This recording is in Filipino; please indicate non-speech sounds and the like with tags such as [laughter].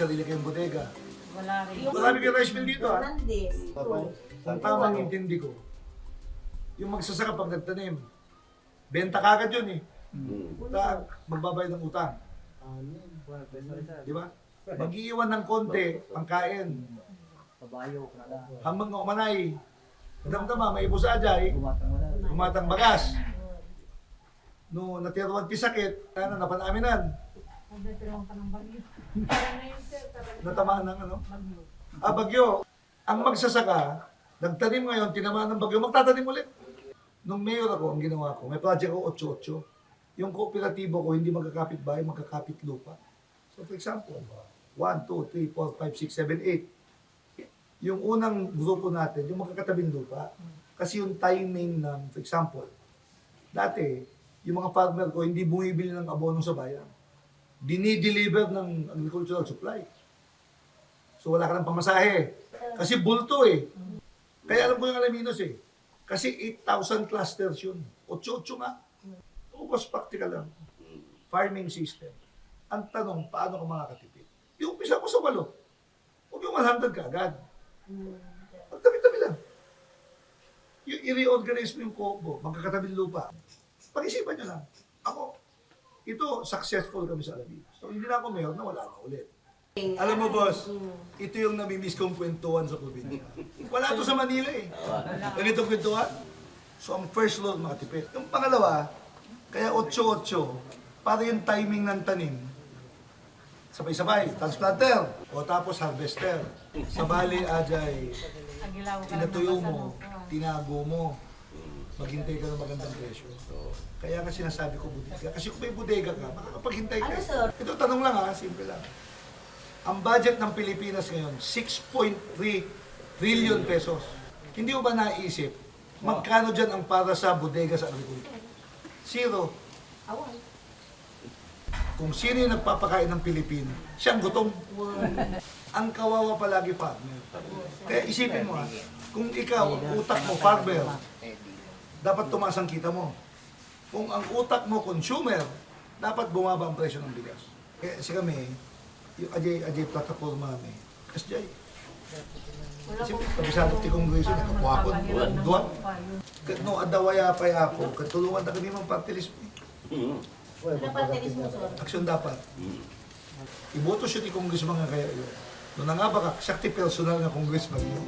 sarili kayong bodega. Wala rin. Marami kayong rice mill dito ha. Fernandez. Kung tamang intindi ko, yung magsasaka pag nagtanim, benta kagad yun eh. Utang, magbabayad ng utang. Di ba? Mag-iiwan ng konti, pangkain. Pabayo. Hanggang umanay, damdama, may ibo sa ajay, Gumatang bagas. No, natiruan ti sakit, ano, napanaminan, Nagdadalawang ka ng bagyo. Parang na yun, sir. Talaga. natamaan ng ano. Bagyo. Ah, bagyo. Ang magsasaka, nagtanim ngayon, tinamaan ng bagyo, magtatanim ulit. Nung mayor ako, ang ginawa ko, may project ko 8-8. Yung kooperatibo ko, hindi magkakapit bahay, magkakapit lupa. So for example, 1, 2, 3, 4, 5, 6, 7, 8. Yung unang grupo natin, yung magkakatabing lupa. Kasi yung timing ng, for example, dati, yung mga farmer ko, hindi bumibili ng abono sa bayan. Dinideliver ng agricultural supply. So wala ka ng pamasahe. Kasi bulto eh. Kaya alam ko yung alaminos eh. Kasi 8,000 clusters yun. 8-8 nga. Ubos practical lang. Farming system. Ang tanong, paano ka makakatipid? Yung umpisa ko sa walo. Huwag yung 100 ka agad. Magtabi-tabi lang. Yung i-reorganize mo yung kobo, magkakatabing lupa. Pag-isipan nyo lang. Ako, ito, successful kami sa alaminos. So hindi na ako mayor na wala na ulit. Alam mo, boss, ito yung namimiss kong kwentuhan sa probinsya. [laughs] Wala to sa Manila eh. Ganitong kwentuhan. So, ang first load, makatipid. Yung pangalawa, kaya 8-8, para yung timing ng tanim, sabay-sabay, transplanter, o tapos harvester. Sa bali, ajay, tinatuyo ng mo, basa, tinago mo, maghintay ka ng magandang presyo. Kaya nga sinasabi ko bodega. Kasi kung may bodega ka, makakapaghintay ka. Ano, sir? Ito tanong lang ha, simple lang. Ang budget ng Pilipinas ngayon, 6.3 trillion pesos. Hindi mo ba naisip, magkano dyan ang para sa bodega sa agriculture? Zero. Awan. Kung sino yung nagpapakain ng Pilipino, siyang gutom. Ang kawawa palagi farmer. Kaya isipin mo ha, kung ikaw, ang utak mo farmer, dapat tumaas ang kita mo. Kung ang utak mo consumer, dapat bumaba ang presyo ng bigas. Kaya si kami, yung Ajay, Ajay Plataforma kami, Kasjay. Wala Kasi kabisado ti Kongreso, ng duwan. No, adawaya pa ako, katulungan na kami ng party list. Pa tenis mo, sir? Aksyon dapat. Iboto siya ti Congressman nga kaya yun. Doon na nga baka, siya ti personal nga congressman yun.